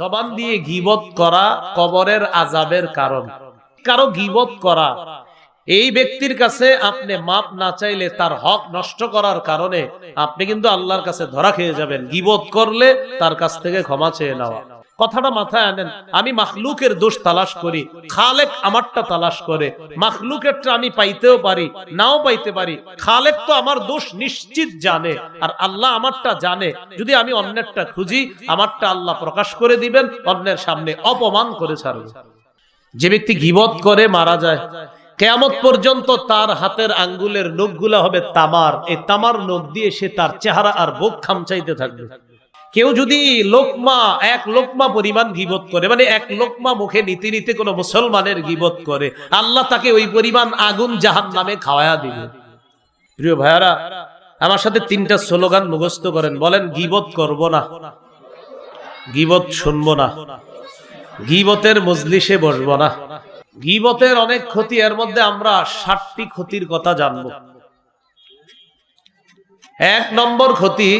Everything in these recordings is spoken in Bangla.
জবান দিয়ে গিবত করা কবরের আজাবের কারণ। কারও গিবত করা। এই ব্যক্তির কাছে আপনি মাপ না চাইলে তার হক নষ্ট করার কারণে আপনি কিন্তু আল্লাহর কাছে ধরা খেয়ে যাবেন। গিবত করলে তার কাছ থেকে ক্ষমা চেয়ে নেওয়া। কথাটা মাথায় আনেন, আমি মাখলুকের দোষ তালাশ করি, খালেক আমারটা তালাশ করে, মাখলুকেরটা আমি পাইতেও পারি, নাও পাইতে পারি, খালেক তো আমার দোষ নিশ্চিত জানে, আর আল্লাহ আমারটা জানে, যদি আমি অন্যেরটা খুঁজি, আমারটা আল্লাহ প্রকাশ করে দিবেন, অন্যের সামনে অপমান করে ছাড়ব। যে ব্যক্তি গিবত করে মারা যায়, কেয়ামত পর্যন্ত তার হাতের আঙ্গুলের নখগুলা হবে তামার, এই তামার নখ দিয়ে সে তার চেহারা আর বুক খামচাইতে থাকবে। কেউ যদি লোকমা, এক লোকমা পরিমাণ গিবত করে মানে এক লোকমা মুখে নিতে নিতে কোনো মুসলমানের গিবত করে, আল্লাহ তাকে ওই পরিমাণ আগুন জাহান নামে খাওয়ায়া দিবে। প্রিয় ভাইয়ারা, আমার সাথে তিনটা স্লোগান মুখস্থ করেন, বলেন, গিবত করব না, গিবত শুনব না, গিবতের মজলিসে বসবো না। গিবতের অনেক ক্ষতি, এর মধ্যে আমরা ষাটটি ক্ষতির কথা জানব। এক নম্বর ক্ষতি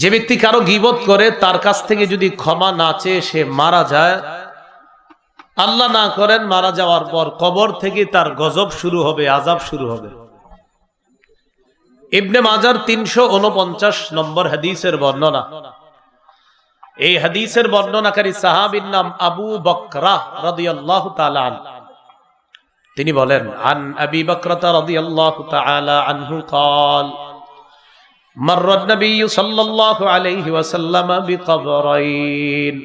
যে ব্যক্তি কারো গিবত করে তার কাছ থেকে যদি ক্ষমা না চেয়ে সে মারা যায় আল্লাহ না করেন মারা যাওয়ার পর কবর থেকে তার গজব শুরু হবে আজাব শুরু হবে ইবনে মাজার তিনশো উনপঞ্চাশ নম্বর হাদিসের বর্ণনা এই হাদিসের বর্ণনাকারী সাহাবির নাম আবু বকরা রাদিয়াল্লাহু তাআলা আন তিনি বলেন আন আবি বকরাতা রাদিয়াল্লাহু তাআলা আনহু قال مر النبي صلى الله عليه وسلم بقبرين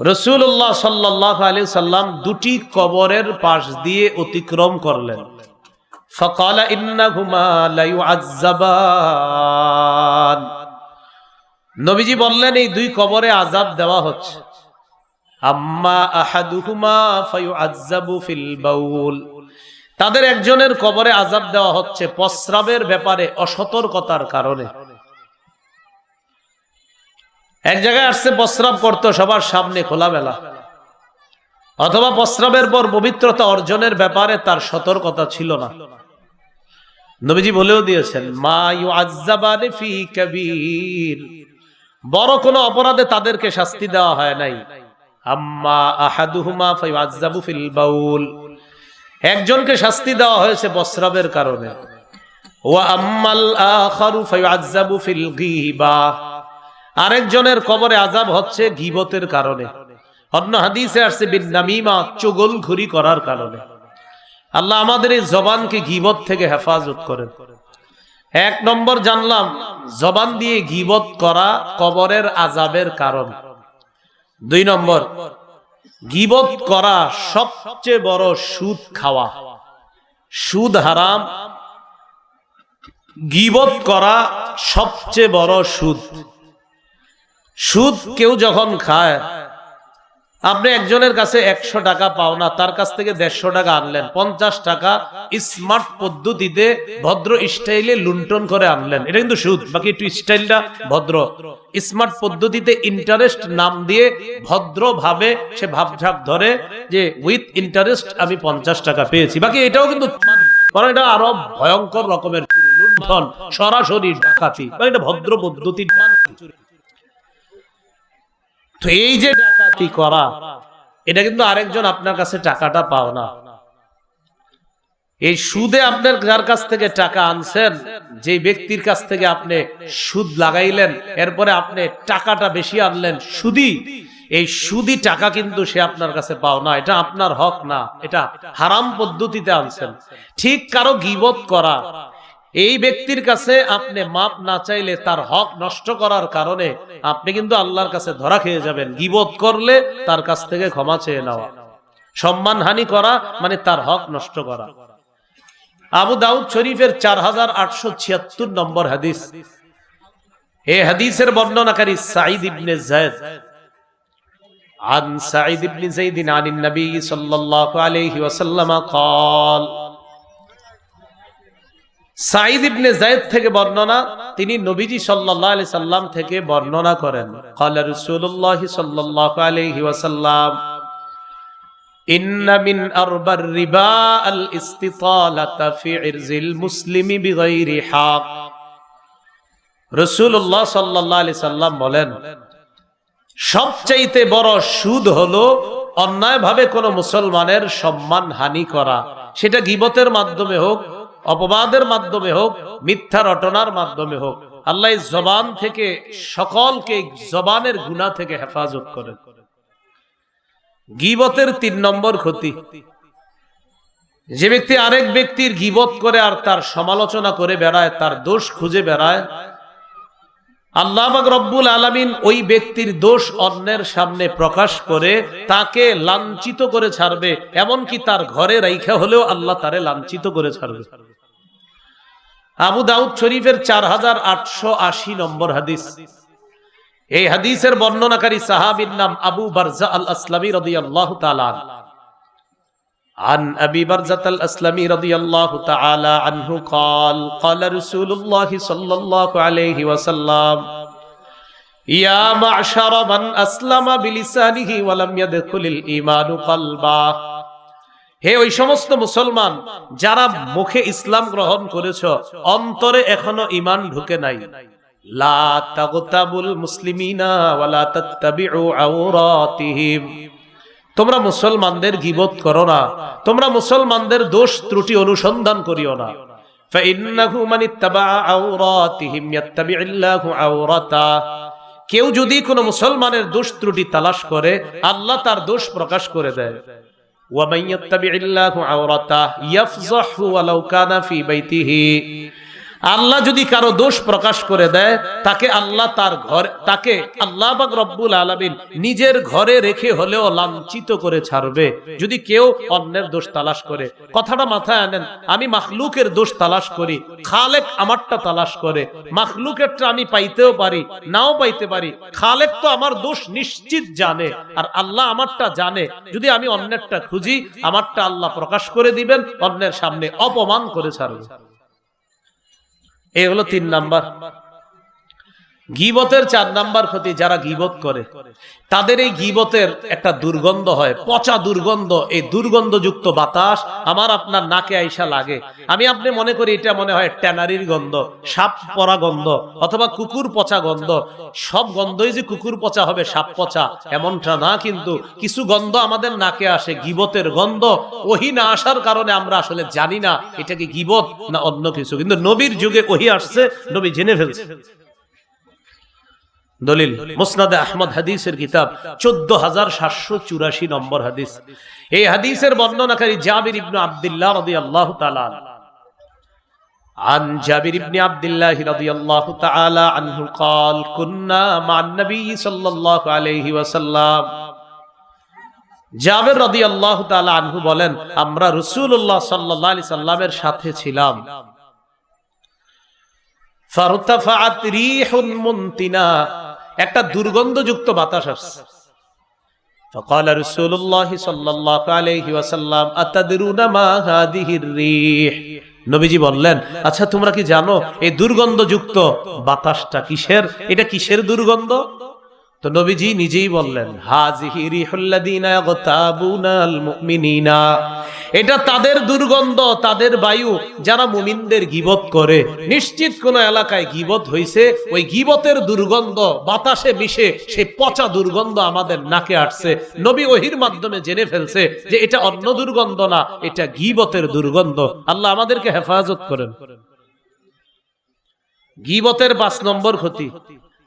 রসুল্লাহ সাল্লাহ আলী সাল্লাম দুটি কবরের পাশ দিয়ে অতিক্রম করলেন فقال إنهما ليعذبان নবীজি বললেন এই দুই কবরে আজাব দেওয়া হচ্ছে আম্মা আহাদুহুমা ফায়ুআযাবু ফিল বাউল তাদের একজনের কবরে আজাব দেওয়া হচ্ছে প্রস্রাবের ব্যাপারে অসতর্কতার কারণে। এক জায়গায় আসছে, প্রস্রাব করতো সবার সামনে খোলামেলা। অথবা প্রস্রাবের পর পবিত্রতা অর্জনের ব্যাপারে তার সতর্কতা ছিল না। নবীজি বলেও দিয়েছেন বড় কোনো অপরাধে তাদেরকে শাস্তি দেওয়া হয় নাই। আম্মা আহাদুহুমা ফিল বাউল। একজনকে শাস্তি দেওয়া হয়েছে প্রস্রাবের কারণে। আরেকজনের কবরে আজাব হচ্ছে গিবতের কারণে। অন্য হাদিসে আসছে, বিন নামিমা চুগল ঘুরি করার কারণে। আল্লাহ আমাদের এই জবানকে গিবত থেকে হেফাজত করেন। এক নম্বর জানলাম, জবান দিয়ে গিবত করা কবরের আজাবের কারণ। দুই নম্বর গিবত করা সবচেয়ে বড় সুদ খাওয়া। সুদ হারাম, গিবত করা সবচেয়ে বড় সুদ। সুদ কেউ যখন খায় আপনি একজনের কাছে একশো টাকা পাওনা তার কাছ থেকে দেড়শো টাকা আনলেন, পঞ্চাশ টাকা স্মার্ট পদ্ধতিতে ভদ্র স্টাইলে লুণ্ঠন করে আনলেন। এটা কিন্তু সুদ, বাকি একটু স্টাইলটা ভদ্র। স্মার্ট পদ্ধতিতে ইন্টারেস্ট নাম দিয়ে ভদ্র ভাবে সে ভাবঝাপ ধরে যে উইথ ইন্টারেস্ট আমি পঞ্চাশ টাকা পেয়েছি। বাকি এটাও কিন্তু কারণ এটা আরও ভয়ঙ্কর রকমের লুণ্ঠন, সরাসরি ডাকাতি। এটা ভদ্র পদ্ধতি তো এই যে ডাকাতি করা, এটা কিন্তু আরেকজন আপনার কাছে টাকাটা পাও না। এই সুদে আপনার যার কাছ থেকে টাকা আনছেন যে ব্যক্তির কাছ থেকে আপনি সুদ লাগাইলেন, এরপরে আপনি টাকাটা বেশি আনলেন, সুদি, এই সুদি টাকা কিন্তু সে আপনার কাছে পাও না, এটা আপনার হক না, এটা হারাম পদ্ধতিতে আনছেন। ঠিক কারও গিবত করা এই ব্যক্তির কাছে আপনি মাপ না চাইলে তার হক নষ্ট করার কারণে আপনি কিন্তু আল্লাহর কাছে ধরা খেয়ে যাবেন গিবত করলে তার কাছ থেকে ক্ষমা চেয়ে নেওয়া সম্মানহানি করা মানে তার হক নষ্ট করা আবু দাউদ শরীফের চার হাজার আটশো ছিয়াত্তর নম্বর হাদিস এই হাদিসের বর্ণনাকারী সাঈদ ইবনে জায়দ عن سعيد بن زيد عن النبي صلى الله عليه وسلم قال সাইদ ইবনে জায়েদ থেকে বর্ণনা, তিনি নবীজি সাল্লাল্লাহু আলাইহি সাল্লাম থেকে বর্ণনা করেন। ক্বালা রাসূলুল্লাহ সাল্লাল্লাহু আলাইহি ওয়াসাল্লাম, ইন্না মিন আরবার রিবা আল ইস্তিতালাতা ফি ইরজিল মুসলিমি বিগাইরি হক। রাসূলুল্লাহ সাল্লাল্লাহু আলাইহি সাল্লাম বলেন, সবচাইতে বড় সুদ হলো অন্যায়ভাবে কোনো মুসলমানের সম্মান হানি করা। সেটা গীবতের মাধ্যমে হোক অপবাদের মাধ্যমে হোক মিথ্যা রটনার মাধ্যমে হোক, আল্লাহ জবান থেকে সকলকে জবানের গুণা থেকে হেফাজত করেন। গিবতের তিন নম্বর ক্ষতি। যে ব্যক্তি আরেক ব্যক্তির গিবত করে আর তার সমালোচনা করে বেড়ায়, তার দোষ খুঁজে বেড়ায় আল্লাহ রব্বুল আলমিন ওই ব্যক্তির দোষ অন্যের সামনে প্রকাশ করে তাকে লাঞ্ছিত করে ছাড়বে, এমনকি তার ঘরে রাইখা হলেও আল্লাহ তারে লাঞ্ছিত করে ছাড়বে। আবু দাউদ শরীফের চার হাজার আটশো আশি নম্বর হাদিস। এই হাদিসের বর্ণনাকারী সাহাবির নাম আবু বারজা আল আসলামী রদি আল্লাহ عن أبي برزة الأسلمي رضي الله تعالى عنه قال قال رسول الله صلى الله عليه وسلم يا معشر من أسلم بلسانه ولم يدخل الإيمان قلبا হে ওই সমস্ত মুসলমান যারা মুখে ইসলাম গ্রহণ করেছ অন্তরে এখনো ইমান ঢুকে নাই লা তাগতাবুল মুসলিমিনা ওয়ালা তাত্তাবিউ আওরাতিহিম তোমরা মুসলমানদের গিবত করো না। তোমরা মুসলমানদের দোষ ত্রুটি অনুসন্ধান করিও না। কেউ যদি কোন মুসলমানের দোষ ত্রুটি তালাশ করে, আল্লাহ তার দোষ প্রকাশ করে দেয়। ওয়ামাইয়াত্তাবি আওরাতা আল্লাহ যদি কারও দোষ প্রকাশ করে দেয়, তাকে আল্লাহ তার ঘর, তাকে আল্লাহ বাক রব্বুল আলমিন নিজের ঘরে রেখে হলেও লাঞ্ছিত করে ছাড়বে। যদি কেউ অন্যের দোষ তালাশ করে, কথাটা মাথায় আনেন, আমি মাখলুকের দোষ তালাশ করি, খালেক আমারটা তালাশ করে, মাখলুকেরটা আমি পাইতেও পারি, নাও পাইতে পারি, খালেক তো আমার দোষ নিশ্চিত জানে, আর আল্লাহ আমারটা জানে। যদি আমি অন্যেরটা খুঁজি, আমারটা আল্লাহ প্রকাশ করে দিবেন, অন্যের সামনে অপমান করে ছাড়বে। এই হলো তিন নাম্বার। গিবতের চার নাম্বার ক্ষতি যারা গিবত করে, তাদের এই গিবতের একটা দুর্গন্ধ হয়, পচা দুর্গন্ধ। এই দুর্গন্ধযুক্ত বাতাস আমার আপনার নাকে আইসা লাগে। আমি আপনি মনে করি এটা মনে হয় ট্যানারির গন্ধ, সাপ পরা গন্ধ অথবা কুকুর পচা গন্ধ। সব গন্ধই যে কুকুর পচা হবে, সাপ পচা, এমনটা না কিন্তু কিছু গন্ধ আমাদের নাকে আসে। গিবতের গন্ধ ওহি না আসার কারণে আমরা আসলে জানি না এটা কি গিবত না অন্য কিছু। কিন্তু নবীর যুগে ওহি আসছে, নবী জেনে ফেলছে। দলিল মুসনাদে আহমদ হাদিসের কিতাব চোদ্দ হাজার সাতশো চুরাশি নম্বর হাদিস এই হাদিসের বর্ণনাকারী জাবির ইবনু আব্দুল্লাহ রদি আল্লাহ عن جابر بن عبد الله رضي الله تعالى عنه قال كنا مع النبي صلى الله عليه وسلم জাবের রদি আল্লাহ আনহু বলেন আমরা রসুল্লাহ সাল্লাহ আলি সাল্লামের সাথে ছিলাম ফারতাফাআত রিহুন মুনতিনা একটা দুর্গন্ধযুক্ত বাতাস আসছে فقال رسول الله صلى الله عليه وسلم أتدرون ما هذه الريح নবীজি বললেন আচ্ছা তোমরা কি জানো এই দুর্গন্ধযুক্ত বাতাসটা কিসের এটা কিসের দুর্গন্ধ তো নবীজি নিজেই বললেন এটা তাদের দুর্গন্ধ, তাদের বায়ু। যারা মুমিনদের গিবত করে, নিশ্চিত কোন এলাকায় গিবত হইছে, ওই গিবতের দুর্গন্ধ, বাতাসে মিশে সেই পচা দুর্গন্ধ আমাদের নাকে আসছে। নবী ওহির মাধ্যমে জেনে ফেলছে যে এটা অন্য দুর্গন্ধ না, এটা গিবতের দুর্গন্ধ। আল্লাহ আমাদেরকে হেফাজত করেন। গিবতের পাঁচ নম্বর ক্ষতি।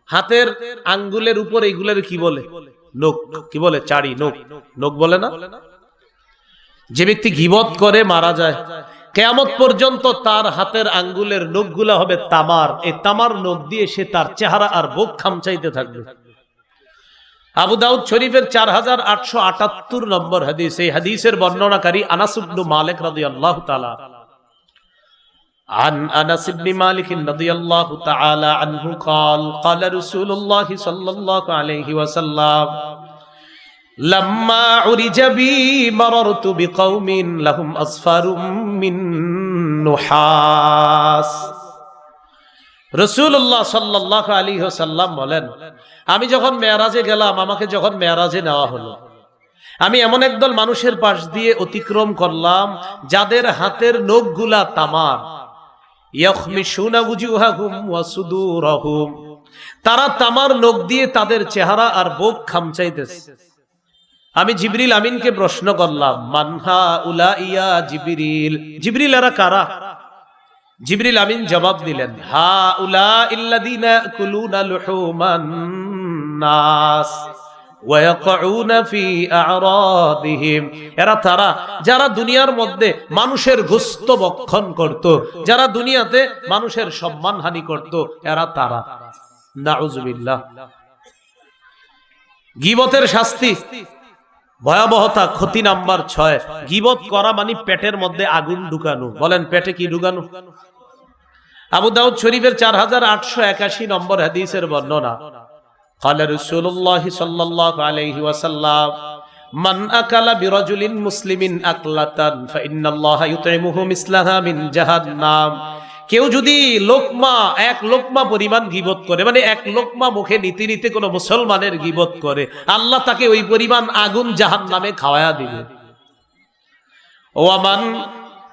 হাতের আঙ্গুলের উপর এইগুলোর কি বলে? নোক কি বলে? চারি নোক নোক বলে না? যে ব্যক্তি গিবত করে, মারা যায়, কেয়ামত পর্যন্ত তার হাতের আঙ্গুলের নখগুলা হবে তামার। এই তামার নখ দিয়ে সে তার চেহারা আর বুক খামচাইতে থাকবে। আবু দাউদ শরীফের চার হাজার আটশো আটাত্তর নম্বর হাদিস। এই হাদিসের বর্ণনাকারী আনাসুবনু মালিক রাদি আল্লাহ তালা عن انس بن مالك رضي الله تعالى عنه قال قال رسول الله صلى الله عليه وسلم لما عرج بي مررت بقوم لهم اصفار من نحاس রসুল্লাহ সাল্লাহ আলী সাল্লাম বলেন আমি যখন মেয়ারাজে গেলাম আমাকে যখন মেয়ারাজে নেওয়া হলো আমি এমন একদল মানুষের পাশ দিয়ে অতিক্রম করলাম যাদের হাতের নখগুলা তামার তারা তামার নখ দিয়ে তাদের চেহারা আর বুক খামচাইতেছে। আমি জিবরিল আমিনকে প্রশ্ন করলাম মানহা উলা ইয়া জিবরিল? জিবরিল, এরা কারা? জিবরিল আমিন জবাব দিলেন, হা উলা ইল্লাদিনা কুলুনা লুহুমান নাস। এরা তারা, যারা দুনিয়ার মধ্যে মানুষের গোস্ত বক্ষণ করত, যারা দুনিয়াতে মানুষের সম্মানহানি করত, এরা তারা। নাউজুবিল্লাহ। গিবতের শাস্তি, ভয়াবহতা ক্ষতি নাম্বার ছয়। গিবত করা মানে পেটের মধ্যে আগুন ঢুকানো। বলেন, পেটে কি ঢুকানো? আবু দাউদ শরীফের চার হাজার আটশো একাশি নম্বর হাদিসের বর্ণনা। قال رسول الله صلى الله عليه وسلم من أكل برجل مسلم أكلة فإن الله يطعمه مثلها من جهنم কেউ যদি লোকমা এক লোকমা পরিমাণ গিবত করে মানে এক লোকমা মুখে নিতে নিতে কোনো মুসলমানের গিবত করে আল্লাহ তাকে ওই পরিমাণ আগুন জাহান নামে খাওয়ায়া দিবে ওয়ামান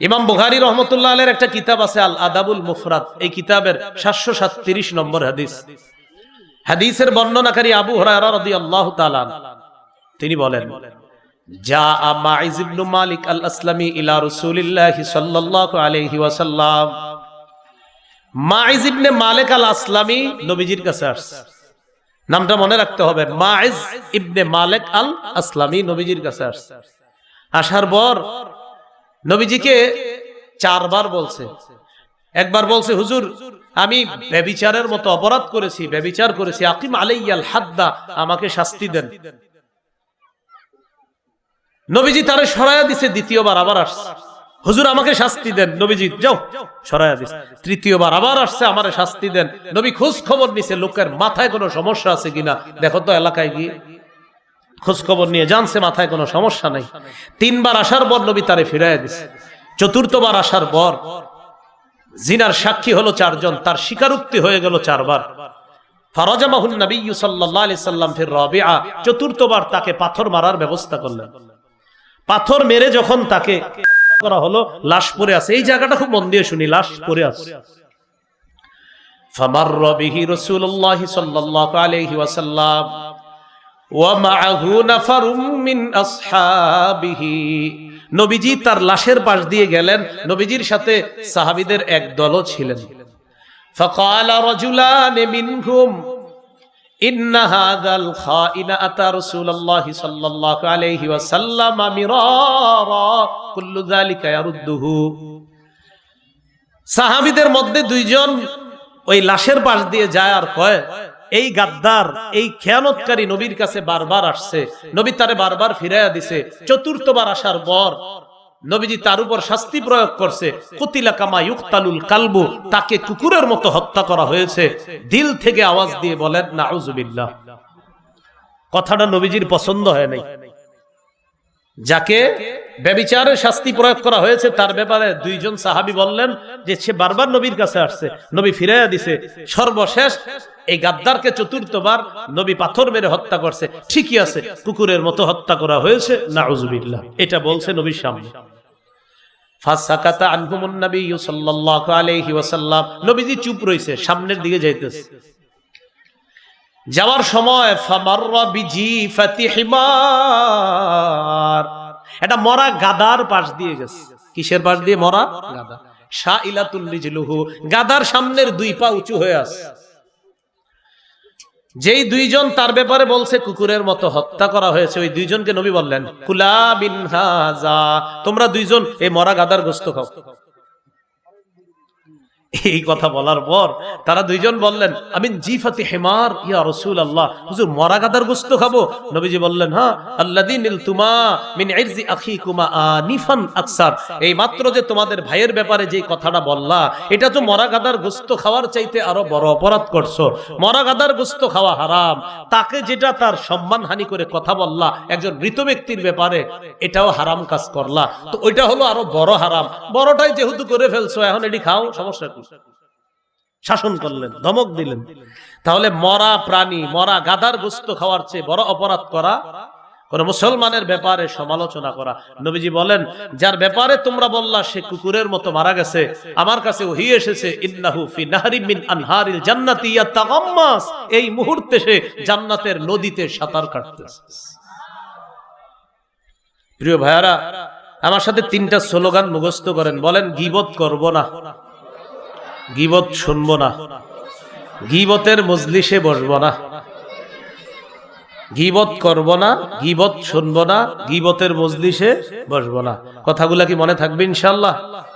ইমাম বুখারি রহমতুল্লাহ আলের একটা কিতাব আছে আল আদাবুল মুফরাদ। এই কিতাবের সাতশো সাতত্রিশ নম্বর হাদিস। হাদিসের বর্ণনাকারী আবু রাদিয়াল্লাহু তাআলা তিনি বলেন নামটা মনে রাখতে হবে আল আসলামী নবীজির আসার পর নবীজিকে চারবার বলছে। একবার বলছে, হুজুর, আমি ব্যবিচারের মতো অপরাধ করেছি, ব্যবিচার করেছি। আকিম আলাইয়াল হাদ্দা, আমাকে শাস্তি দেন। নবীজি তারে সরাইয়া দিছে, দ্বিতীয়বার আবার আসছে। হুজুর, আমাকে শাস্তি দেন। নবীজি, যাও। সরাইয়া দিছে। তৃতীয়বার আবার আসছে, আমারে শাস্তি দেন। নবী খোঁজ খবর নিছে, লোকের মাথায় কোনো সমস্যা আছে কিনা? দেখো তো এলাকায় গিয়ে। খোঁজখবর নিয়ে জানছে, মাথায় কোনো সমস্যা নেই। তিনবার আসার পর নবী তারে ফিরাইয়া দিছে। চতুর্থবার আসার পর জিনার সাক্ষী হলো চারজন, তার স্বীকারোক্তি হয়ে গেল চারবার। ফারাজামাহুল পাথর মেরে যখন তাকে হলো, লাশ আছে। এই জায়গাটা খুব মন দিয়ে শুনি, লাশ আছে। নবীজি তার লাশের পাশ দিয়ে গেলেন নবীজির সাথে সাহাবিদের এক দলও ছিলেন فقال رجلان منهم إن هذا الخائن أتى رسول الله صلى الله عليه وسلم مرارا كل ذلك يرده সাহাবিদের মধ্যে দুইজন ওই লাশের পাশ দিয়ে যায় আর কয় এই গাদ্দার, এই খেয়ানতকারী নবীর কাছে বারবার আসছে। নবী তারে বারবার ফিরাইয়া দিছে। চতুর্থবার আসার পর নবীজি তার উপর শাস্তি প্রয়োগ করছে। কালবু, তাকে কুকুরের মতো হত্যা করা হয়েছে। দিল থেকে আওয়াজ দিয়ে বলেন না কথাটা নবীজির পছন্দ হয় নাই। যাকে ব্যবিচারের শাস্তি প্রয়োগ করা হয়েছে, তার ব্যাপারে দুইজন সাহাবি বললেন যে সে বারবার নবীর কাছে আসছে। নবী ফিরাইয়া দিছে। সর্বশেষ এই গাদ্দারকে চতুর্থবার নবী পাথর মেরে হত্যা করছে। ঠিকই আছে, কুকুরের মতো হত্যা করা হয়েছে। নাউজুবিল্লাহ, এটা বলছে নবীর সামনে। ফাসাকাতা আনহুমুন নবী সাল্লাল্লাহু আলাইহি ওয়াসাল্লাম। নবীজি চুপ রইছে সামনের দিকে যাইতেছে। যাওয়ার সময় এটা মরা গাদার পাশ দিয়ে গেছে। কিসের পাশ দিয়ে? মরা গাদা। শাহ গাদার সামনের দুই পা উঁচু হয়ে আছে। যেই দুইজন তার ব্যাপারে বলছে, কুকুরের মতো হত্যা করা হয়েছে। ওই দুইজনকে নবী বললেন, কুলা বিন তোমরা দুইজন এই মরা গাদার গোস্ত খাও। এই কথা বলার পর তারা দুইজন বললেন আমি জিফাতি হেমার, ইয়া রসুল আল্লাহ হুজুর, মরা গাদার গোস্ত খাব। নবীজি বললেন হ্যাঁ আল্লাদিন তুমা মিন ইরজি আখিকুমা আনিফান আকসার। এই মাত্র যে তোমাদের ভাইয়ের ব্যাপারে যে কথাটা বললা, এটা তো মরা গাদার গোস্ত খাওয়ার চাইতে আরও বড় অপরাধ করছ। মরা গাদার গোস্ত খাওয়া হারাম। তাকে যেটা তার সম্মান হানি করে কথা বললা, একজন মৃত ব্যক্তির ব্যাপারে, এটাও হারাম কাজ করলা। তো ওইটা হলো আরও বড় হারাম। বড়টাই যেহেতু করে ফেলছো, এখন এটি খাও, সমস্যা শাসন করলেন, ধমক দিলেন। তাহলে মরা প্রাণী, মরা গাদার গোস্ত খাওয়ার চেয়ে বড় অপরাধ করা, কোন মুসলমানের ব্যাপারে সমালোচনা করা। নবীজি বলেন, যার ব্যাপারে তোমরা বললা, সে কুকুরের মতো মারা গেছে। আমার কাছে ওহি এসেছে, ইন্নাহু ফি নাহরি মিন আনহারিল জান্নাতি ইয়াতাগাম্মাস। এই মুহূর্তে সে জান্নাতের নদীতে সাঁতার কাটতেছে। প্রিয় ভাইয়ারা, আমার সাথে তিনটা স্লোগান মুখস্থ করেন। বলেন, গিবত করব না। গিবত শুনব না। গিবতের মজলিসে বসবো না। গিবত করব না, গিবত শুনব না, গিবতের মজলিসে বসবো না। কথাগুলা কি মনে থাকবে ইনশাল্লাহ